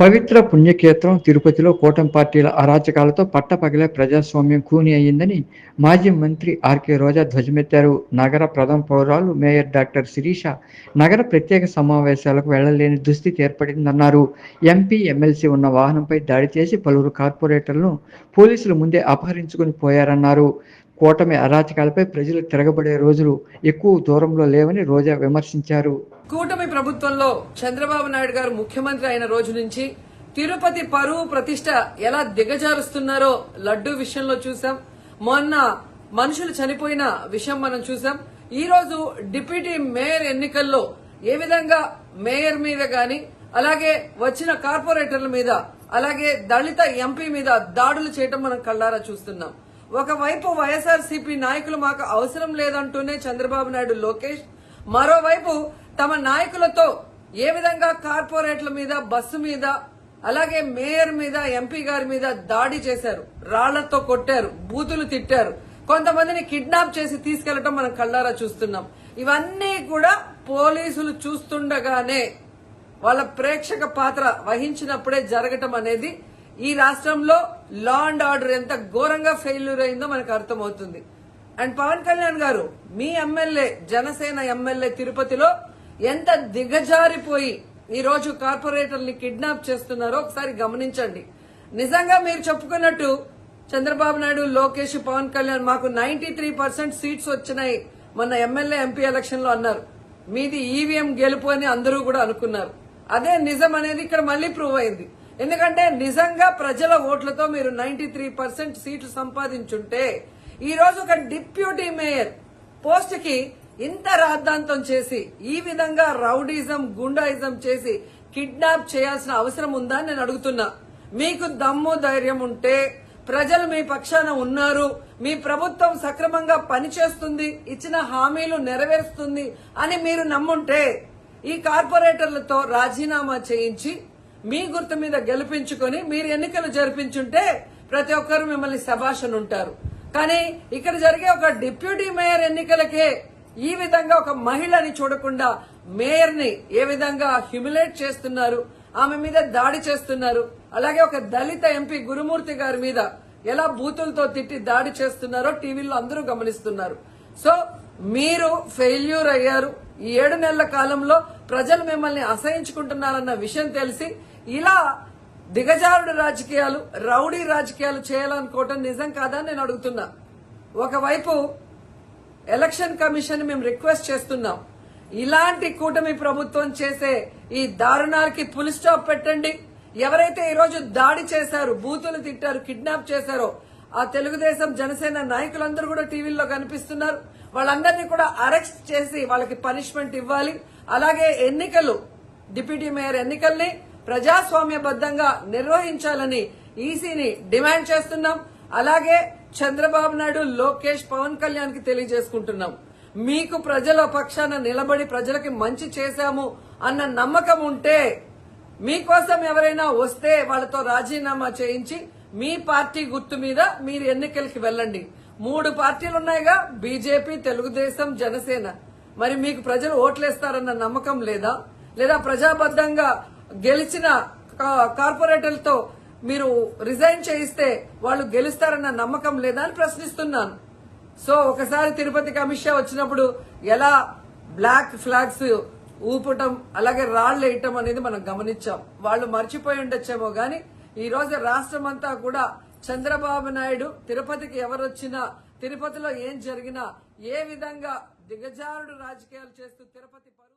పవిత్ర పుణ్యక్షేత్రం తిరుపతిలో కూటమి పార్టీల అరాచకాలతో పట్టపగలే ప్రజాస్వామ్యం కూని అయ్యిందని మాజీ మంత్రి ఆర్కే రోజా ధ్వజమెత్తారు. నగర ప్రథమ పౌరాలు మేయర్ డాక్టర్ శిరీష నగర ప్రత్యేక సమావేశాలకు వెళ్ళలేని దుస్థితి ఏర్పడిందన్నారు. ఎంపీ ఎమ్మెల్సీ ఉన్న వాహనంపై దాడి చేసి పలువురు కార్పొరేటర్లను పోలీసులు ముందే అపహరించుకుని పోయారన్నారు. కూటమి అరాచకాలపై ప్రజలు తిరగబడే రోజులు ఎక్కువ దూరంలో లేవని రోజా విమర్శించారు. కూటమి ప్రభుత్వంలో చంద్రబాబు నాయుడు గారు ముఖ్యమంత్రి అయిన రోజు నుంచి తిరుపతి పరువు ప్రతిష్ట ఎలా దిగజారుస్తున్నారో లడ్డూ విషయంలో చూసాం మొన్న మనుషులు చనిపోయిన విషయం మనం చూసాం ఈ రోజు డిప్యూటీ మేయర్ ఎన్నికల్లో ఏ విధంగా మేయర్ మీద గాని అలాగే వచ్చిన కార్పొరేటర్ల మీద అలాగే దళిత ఎంపీ మీద దాడులు చేయటం మనం కళ్ళారా చూస్తున్నాం. ఒకవైపు వైఎస్ఆర్సీపీ నాయకులు మాకు అవసరం లేదంటూనే చంద్రబాబు నాయుడు లోకేష్. మరోవైపు తమ నాయకులతో ఏ విధంగా కార్పొరేట్ల మీద బస్సు మీద అలాగే మేయర్ మీద ఎంపీ గారి మీద దాడి చేశారు రాళ్ళతో కొట్టారు బూతులు తిట్టారు కొంతమందిని కిడ్నాప్ చేసి తీసుకెళ్ళటం మనం కళ్ళారా చూస్తున్నాం. ఇవన్నీ కూడా పోలీసులు చూస్తుండగానే వాళ్ళ ప్రేక్షక పాత్ర వహించినప్పుడే జరగటం అనేది ఈ రాష్ట్రంలో లా అండ్ ఆర్డర్ ఎంత ఘోరంగా ఫెయిల్యూర్ అయిందో మనకు అర్థమవుతుంది. అండ్ పవన్ కళ్యాణ్ గారు మీ ఎమ్మెల్యే జనసేన ఎమ్మెల్యే తిరుపతిలో ఎంత దిగజారిపోయి ఈ రోజు కార్పొరేటర్ని కిడ్నాప్ చేస్తున్నారో ఒకసారి గమనించండి. నిజంగా మీరు చెప్పుకున్నట్టు చంద్రబాబు నాయుడు లోకేష్ పవన్ కళ్యాణ్ మాకు నైన్టీ త్రీ పర్సెంట్ సీట్స్ వచ్చినాయి మొన్న ఎమ్మెల్యే ఎంపీ ఎలక్షన్లో అన్నారు. మీది ఈవీఎం గెలుపు అని అందరూ కూడా అనుకున్నారు. అదే నిజం అనేది ఇక్కడ మళ్ళీ ప్రూవ్ అయింది. ఎందుకంటే నిజంగా ప్రజల ఓట్లతో మీరు నైన్టీ త్రీ పర్సెంట్ సీట్లు సంపాదించుంటే ఈ రోజు ఒక డిప్యూటీ మేయర్ పోస్ట్కి ఇంత రాద్ధాంతం చేసి ఈ విధంగా రౌడీజం గుండాయిజం చేసి కిడ్నాప్ చేయాల్సిన అవసరం ఉందా నేను అడుగుతున్నా. మీకు దమ్ము ధైర్యం ఉంటే ప్రజలు మీ పక్షాన ఉన్నారు మీ ప్రభుత్వం సక్రమంగా పనిచేస్తుంది ఇచ్చిన హామీలు నెరవేరుస్తుంది అని మీరు నమ్ముంటే ఈ కార్పొరేటర్లతో రాజీనామా చేయించి మీ గుర్తు మీద గెలిపించుకొని మీరు ఎన్నికలు జరిపించుంటే ప్రతి ఒక్కరు మిమ్మల్ని శభాషను ఉంటారు. కానీ ఇక్కడ జరిగే ఒక డిప్యూటీ మేయర్ ఎన్నికలకే ఈ విధంగా ఒక మహిళని చూడకుండా మేయర్ని ఏ విధంగా హ్యూమిలేట్ చేస్తున్నారు ఆమె మీద దాడి చేస్తున్నారు అలాగే ఒక దళిత ఎంపీ గురుమూర్తి గారి మీద ఎలా బూతులతో తిట్టి దాడి చేస్తున్నారో టీవీలో అందరూ గమనిస్తున్నారు. సో మీరు ఫెయిల్యూర్ అయ్యారు. ఈ ఏడు నెలల కాలంలో ప్రజలు మిమ్మల్ని అసహించుకుంటున్నారన్న విషయం తెలిసి ఇలా దిగజారుడు రాజకీయాలు రౌడీ రాజకీయాలు చేయాలనుకోవటం నిజం కాదని నేను అడుగుతున్నా. ఒకవైపు ఎలక్షన్ కమిషన్ మేము రిక్వెస్ట్ చేస్తున్నాం. ఇలాంటి కూటమి ప్రభుత్వం చేసే ఈ దారుణాలకి పులి స్టాప్ పెట్టండి. ఎవరైతే ఈరోజు దాడి చేశారు బూతులు తిట్టారు కిడ్నాప్ చేశారో ఆ తెలుగుదేశం జనసేన నాయకులందరూ కూడా టీవీల్లో కనిపిస్తున్నారు. వాళ్ళందరినీ కూడా అరెస్ట్ చేసి వాళ్ళకి పనిష్మెంట్ ఇవ్వాలి. అలాగే ఎన్నికలు డిప్యూటీ మేయర్ ఎన్నికల్ని ప్రజాస్వామ్యబద్దంగా నిర్వహించాలని ఈసీని డిమాండ్ చేస్తున్నాం. అలాగే చంద్రబాబు నాయుడు లోకేష్ పవన్ కళ్యాణ్కి తెలియజేసుకుంటున్నాం. మీకు ప్రజల పక్షాన నిలబడి ప్రజలకి మంచి చేశాము అన్న నమ్మకం ఉంటే మీకోసం ఎవరైనా వస్తే వాళ్ళతో రాజీనామా చేయించి మీ పార్టీ గుర్తు మీద మీరు ఎన్నికలకి వెళ్ళండి. మూడు పార్టీలు ఉన్నాయిగా బీజేపీ తెలుగుదేశం జనసేన. మరి మీకు ప్రజలు ఓట్లేస్తారన్న నమ్మకం లేదా? లేదా ప్రజాబద్దంగా గెలిచిన కా- కార్పొరేటర్లతో మీరు రిజైన్ చేయిస్తే వాళ్ళు గెలుస్తారన్న నమ్మకం లేదా అని ప్రశ్నిస్తున్నాను. సో ఒకసారి తిరుపతికి అమిత్ షా వచ్చినప్పుడు ఎలా బ్లాక్ ఫ్లాగ్స్ ఊపటం అలాగే రాళ్ళు వేయటం అనేది మనం గమనించాం. వాళ్ళు మర్చిపోయి ఉండొచ్చేమో గానీ ఈరోజు రాష్ట్రం అంతా కూడా చంద్రబాబు నాయుడు తిరుపతికి ఎవరొచ్చినా తిరుపతిలో ఏం జరిగినా ఏ విధంగా దిగజారుడు రాజకీయాలు చేస్తూ తిరుపతి